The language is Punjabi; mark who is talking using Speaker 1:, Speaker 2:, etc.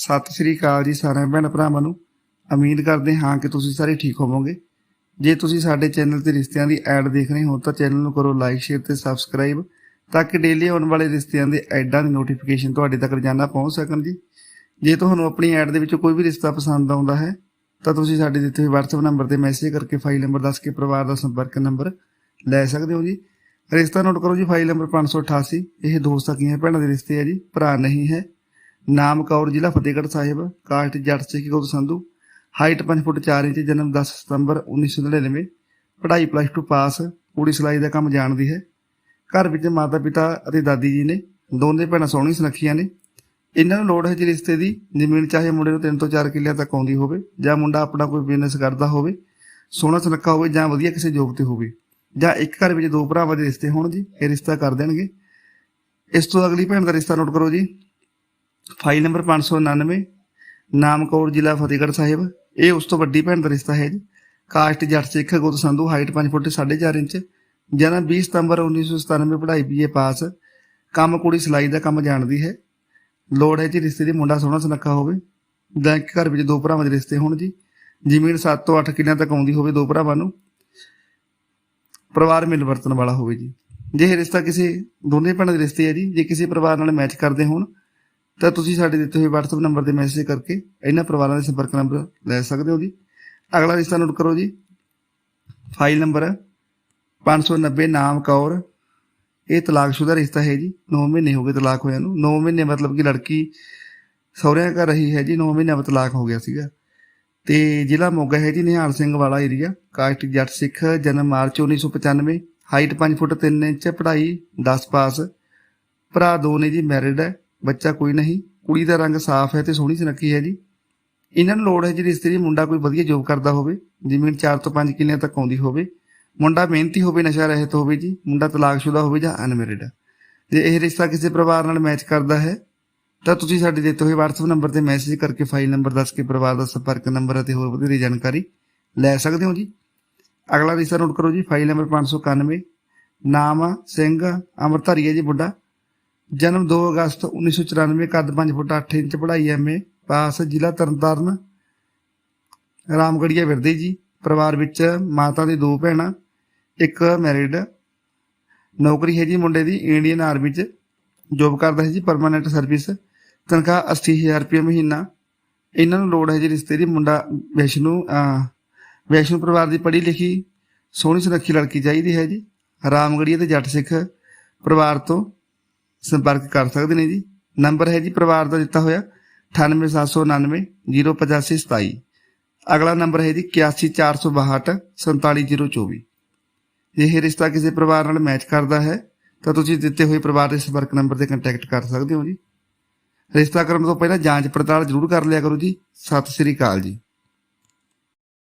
Speaker 1: ਸਤਿ ਸ੍ਰੀ ਅਕਾਲ ਜੀ ਸਾਰਿਆਂ ਭੈਣ ਭਰਾਵਾਂ ਨੂੰ। ਉਮੀਦ ਕਰਦੇ ਹਾਂ ਕਿ ਤੁਸੀਂ ਸਾਰੇ ਠੀਕ ਹੋਵੋਗੇ। ਜੇ ਤੁਸੀਂ ਸਾਡੇ ਚੈਨਲ ਤੇ ਰਿਸ਼ਤਿਆਂ ਦੀ ਐਡ ਦੇਖ ਰਹੇ ਹੋ ਤਾਂ ਚੈਨਲ ਨੂੰ ਕਰੋ ਲਾਈਕ, ਸ਼ੇਅਰ ਤੇ ਸਬਸਕ੍ਰਾਈਬ ਤਾਂ ਕਿ ਡੇਲੀ ਆਉਣ ਵਾਲੇ ਰਿਸ਼ਤਿਆਂ ਦੇ ਐਡਾਂ ਦੀ ਨੋਟੀਫਿਕੇਸ਼ਨ ਤੁਹਾਡੇ ਤੱਕ ਰੋਜ਼ਾਨਾ ਪਹੁੰਚ ਸਕਣ ਜੀ। ਜੇ ਤੁਹਾਨੂੰ ਆਪਣੀ ਐਡ ਦੇ ਵਿੱਚ ਕੋਈ ਵੀ ਰਿਸ਼ਤਾ ਪਸੰਦ ਆਉਂਦਾ ਹੈ ਤਾਂ ਤੁਸੀਂ ਸਾਡੇ ਦਿੱਤੇ ਹੋਏ WhatsApp ਨੰਬਰ ਤੇ ਮੈਸੇਜ ਕਰਕੇ ਫਾਈਲ ਨੰਬਰ ਦੱਸ ਕੇ ਪਰਿਵਾਰ ਦਾ ਸੰਪਰਕ ਨੰਬਰ ਲੈ ਸਕਦੇ ਹੋ ਜੀ। ਰਿਸ਼ਤਾ ਨੋਟ ਕਰੋ ਜੀ ਫਾਈਲ ਨੰਬਰ 588 ਇਹ ਦੋ ਸਕੀਆਂ ਭੈਣਾਂ ਦੇ ਰਿਸ਼ਤੇ ਹੈ ਜੀ? ਭਰਾ ਨਹੀਂ ਹੈ। ਨਾਮ ਕੌਰ ਜ਼ਿਲ੍ਹਾ ਫਤਿਹਗੜ੍ਹ ਸਾਹਿਬ, ਕਾਸਟ ਜੱਟ ਸਿੱਖ ਗੋਤ ਸੰਧੂ, ਹਾਈਟ 5 ਫੁੱਟ 4 ਇੰਚ, ਜਨਮ 10 ਸਤੰਬਰ 1999 ਪੜ੍ਹਾਈ ਪਲੱਸ 2 ਪਾਸ ਕੁੜੀ ਸਿਲਾਈ ਦਾ ਕੰਮ ਜਾਣਦੀ ਹੈ। ਘਰ ਵਿੱਚ ਮਾਤਾ ਪਿਤਾ ਅਤੇ ਦਾਦੀ ਜੀ ਨੇ, ਦੋਨੇ ਭੈਣਾਂ ਸੋਹਣੀ ਸੁਨੱਖੀਆਂ ਨੇ। ਇਹਨਾਂ ਨੂੰ ਲੋੜ ਹੈ ਜੀ ਰਿਸ਼ਤੇ ਦੀ ਜ਼ਮੀਨ ਚਾਹੇ ਮੁੰਡੇ ਨੂੰ 3 ਤੋਂ 4 ਕਿੱਲਿਆਂ ਤੱਕ ਆਉਂਦੀ ਹੋਵੇ, ਜਾਂ ਮੁੰਡਾ ਆਪਣਾ ਕੋਈ ਬਿਜ਼ਨਸ ਕਰਦਾ ਹੋਵੇ, ਸੋਹਣਾ ਸੁਨੱਖਾ ਹੋਵੇ, ਜਾਂ ਵਧੀਆ ਕਿਸੇ ਜੋਬ ਤੇ ਹੋਵੇ। ਜਾਂ ਇੱਕ ਘਰ ਵਿੱਚ ਦੋ ਭਰਾਵਾਂ ਦੇ ਰਿਸ਼ਤੇ ਹੋਣ ਜੀ, ਇਹ ਰਿਸ਼ਤਾ ਕਰ ਦੇਣਗੇ। ਇਸ ਤੋਂ ਅਗਲੀ ਭੈਣ ਦਾ ਰਿਸ਼ਤਾ ਨੋਟ ਕਰੋ ਜੀ। ਫਾਈਲ ਨੰਬਰ 599 ਨਾਮ ਕੌਰ ਜ਼ਿਲ੍ਹਾ ਫਤਿਹਗੜ੍ਹ ਸਾਹਿਬ। ਇਹ ਉਸ ਤੋਂ ਵੱਡੀ ਭੈਣ ਦਾ ਰਿਸ਼ਤਾ ਹੈ ਜੀ। ਕਾਸਟ ਜੱਟ ਸਿੱਖ ਗੁੱਤ ਸੰਧੂ ਹਾਈਟ 5 ਫੁੱਟ 4.5 ਇੰਚ, ਜਨਮ 20 ਸਤੰਬਰ 1997 ਪੜ੍ਹਾਈ ਬੀਏ ਪਾਸ। ਕੰਮ ਕੁੜੀ ਸਿਲਾਈ ਦਾ ਕੰਮ ਜਾਣਦੀ ਹੈ। ਲੋੜ ਹੈ ਜੀ ਰਿਸ਼ਤੇ ਦੀ ਮੁੰਡਾ ਸੋਹਣਾ ਸੁਨੱਖਾ ਹੋਵੇ। ਬੈਂਕ ਘਰ ਵਿੱਚ ਦੋ ਭਰਾਵਾਂ ਦੇ ਰਿਸ਼ਤੇ ਹੋਣ ਜੀ। ਜ਼ਮੀਨ 7 ਤੋਂ 8 ਕਿੱਲਿਆਂ ਤੱਕ ਆਉਂਦੀ ਹੋਵੇ ਦੋ ਭਰਾਵਾਂ ਨੂੰ। ਪਰਿਵਾਰ ਮਿਲ ਵਰਤਣ ਵਾਲਾ ਹੋਵੇ ਜੀ। ਜੇ ਇਹ ਰਿਸ਼ਤਾ ਕਿਸੇ ਦੋਨੇ ਭੈਣਾਂ ਦੇ ਰਿਸ਼ਤੇ ਹੈ ਜੀ, ਜੇ ਕਿਸੇ ਪਰਿਵਾਰ ਨਾਲ ਮੈਚ ਕਰਦੇ ਹੋਣ ਤਾਂ ਤੁਸੀਂ ਸਾਡੇ ਦਿੱਤੇ ਹੋਏ WhatsApp ਨੰਬਰ ਤੇ ਮੈਸੇਜ ਕਰਕੇ ਇਹਨਾਂ ਪਰਿਵਾਰਾਂ ਦੇ ਸੰਪਰਕ ਨੰਬਰ ਲੈ ਸਕਦੇ ਹੋ ਜੀ। ਅਗਲਾ ਰਿਸ਼ਤਾ ਨੋਟ ਕਰੋ ਜੀ। ਫਾਈਲ ਨੰਬਰ 590 ਨਾਮ ਕੌਰ। ਇਹ ਤਲਾਕਸ਼ੁਦਾ ਰਿਸ਼ਤਾ ਹੈ ਜੀ। 9 ਮਹੀਨੇ ਹੋ ਗਏ ਤਲਾਕ ਹੋਇਆ ਨੂੰ। 9 ਮਹੀਨੇ ਮਤਲਬ ਕਿ ਲੜਕੀ ਸਹੁਰਿਆਂ ਘਰ ਰਹੀ ਹੈ ਜੀ। 9 ਮਹੀਨੇ ਬਾਅਦ ਤਲਾਕ ਹੋ ਗਿਆ ਸੀਗਾ। ਤੇ ਜ਼ਿਲ੍ਹਾ ਮੋਗਾ ਹੈ ਜੀ, ਨਿਹਾਲ ਸਿੰਘ ਵਾਲਾ ਏਰੀਆ ਕਾਸਟ ਜੱਟ ਸਿੱਖ, ਜਨਮ ਮਾਰਚ 1995 ਹਾਈਟ 5 ਫੁੱਟ 3 ਇੰਚ, ਪੜ੍ਹਾਈ 10 ਪਾਸ। ਭਰਾ ਦੋ ਨੇ ਜੀ ਮੈਰਿਡ ਹੈ। ਬੱਚਾ ਕੋਈ ਨਹੀਂ, ਕੁੜੀ ਦਾ ਰੰਗ ਸਾਫ਼ ਹੈ ਤੇ ਸੋਹਣੀ ਸੁਨੱਖੀ ਹੈ ਜੀ। ਇਹਨਾਂ ਨੂੰ ਲੋੜ ਹੈ ਜੀ ਰਿਸ਼ਤੇ ਮੁੰਡਾ ਕੋਈ ਵਧੀਆ ਜੋਬ ਕਰਦਾ ਹੋਵੇ ਜ਼ਮੀਨ 4 ਤੋਂ 5 ਕਿੱਲਿਆਂ ਤੱਕ ਆਉਂਦੀ ਹੋਵੇ। ਮੁੰਡਾ ਮਿਹਨਤੀ ਹੋਵੇ, ਨਸ਼ਾ ਰਹਿਤ ਹੋਵੇ ਜੀ, ਮੁੰਡਾ ਤਲਾਕਸ਼ੁਦਾ ਹੋਵੇ ਜਾਂ ਅਨਮੈਰਿਡ ਜੇ ਇਹ ਰਿਸ਼ਤਾ ਕਿਸੇ ਪਰਿਵਾਰ ਨਾਲ ਮੈਚ ਕਰਦਾ ਹੈ, ਤਾਂ ਤੁਸੀਂ ਸਾਡੇ ਦਿੱਤੇ ਹੋਏ WhatsApp ਨੰਬਰ ਤੇ ਮੈਸੇਜ ਕਰਕੇ ਫਾਈਲ ਨੰਬਰ ਦੱਸ ਕੇ ਪਰਿਵਾਰ ਦਾ ਸੰਪਰਕ ਨੰਬਰ ਅਤੇ ਹੋਰ ਵਧੇਰੇ ਜਾਣਕਾਰੀ ਲੈ ਸਕਦੇ ਹੋ ਜੀ। ਅਗਲਾ ਰਿਸ਼ਤਾ ਨੋਟ ਕਰੋ ਜੀ ਫਾਈਲ ਨੰਬਰ 591 ਨਾਮ ਸਿੰਘ ਅਮਰਧਾਰੀ ਹੈ ਜੀ ਬੁੱਢਾ ਜਨਮ 2 ਅਗਸਤ 1994 ਕੱਦ 5 ਫੁੱਟ 8 ਇੰਚ ਪੜ੍ਹਾਈ ਐਮਏ ਪਾਸ ਜ਼ਿਲ੍ਹਾ ਤਰਨਤਾਰਨ ਰਾਮਗੜੀਆ ਵਿਰਦੇ ਜੀ। ਪਰਿਵਾਰ ਵਿੱਚ ਮਾਤਾ ਦੇ ਦੋ ਭੈਣਾਂ ਇੱਕ ਮੈਰਿਡ ਨੌਕਰੀ ਹੈ ਜੀ ਮੁੰਡੇ ਦੀ ਇੰਡੀਅਨ ਆਰਮੀ 'ਚ। ਜੋਬ ਕਰਦਾ ਹੈ ਜੀ ਪਰਮਾਨੈਂਟ ਸਰਵਿਸ ਤਨਖਾਹ 80000 ਰੁਪਏ ਮਹੀਨਾ। ਇਹਨਾਂ ਨੂੰ ਲੋੜ ਹੈ ਜੀ ਰਿਸ਼ਤੇ ਦੀ। ਮੁੰਡਾ ਵੈਸ਼ਨੂ ਅਹ, ਵੈਸ਼ਨੂ ਪਰਿਵਾਰ ਦੀ ਪੜ੍ਹੀ ਲਿਖੀ ਸੋਹਣੀ ਸੁਨੱਖੀ ਲੜਕੀ ਚਾਹੀਦੀ ਹੈ ਜੀ। ਰਾਮਗੜੀਆ ਤੇ ਜੱਟ ਸਿੱਖ ਪਰਿਵਾਰ ਤੋਂ ਸੰਪਰਕ ਕਰ ਸਕਦੇ ਨੇ ਜੀ। ਨੰਬਰ ਹੈ ਜੀ ਪਰਿਵਾਰ ਦਾ ਦਿੱਤਾ ਹੋਇਆ 98799 08527 ਅਗਲਾ ਨੰਬਰ ਹੈ ਜੀ 81462 47024 ਜੇ ਇਹ ਰਿਸ਼ਤਾ ਕਿਸੇ ਪਰਿਵਾਰ ਨਾਲ ਮੈਚ ਕਰਦਾ ਹੈ, ਤਾਂ ਤੁਸੀਂ ਦਿੱਤੇ ਹੋਏ ਪਰਿਵਾਰ ਦੇ ਸੰਪਰਕ ਨੰਬਰ ਤੇ ਕੰਟੈਕਟ ਕਰ ਸਕਦੇ ਹੋ ਜੀ। ਰਿਸ਼ਤਾ ਕਰਨ ਤੋਂ ਪਹਿਲਾਂ ਜਾਂਚ ਪੜਤਾਲ ਜ਼ਰੂਰ ਕਰ ਲਿਆ ਕਰੋ ਜੀ। ਸਤਿ ਸ੍ਰੀ ਅਕਾਲ ਜੀ।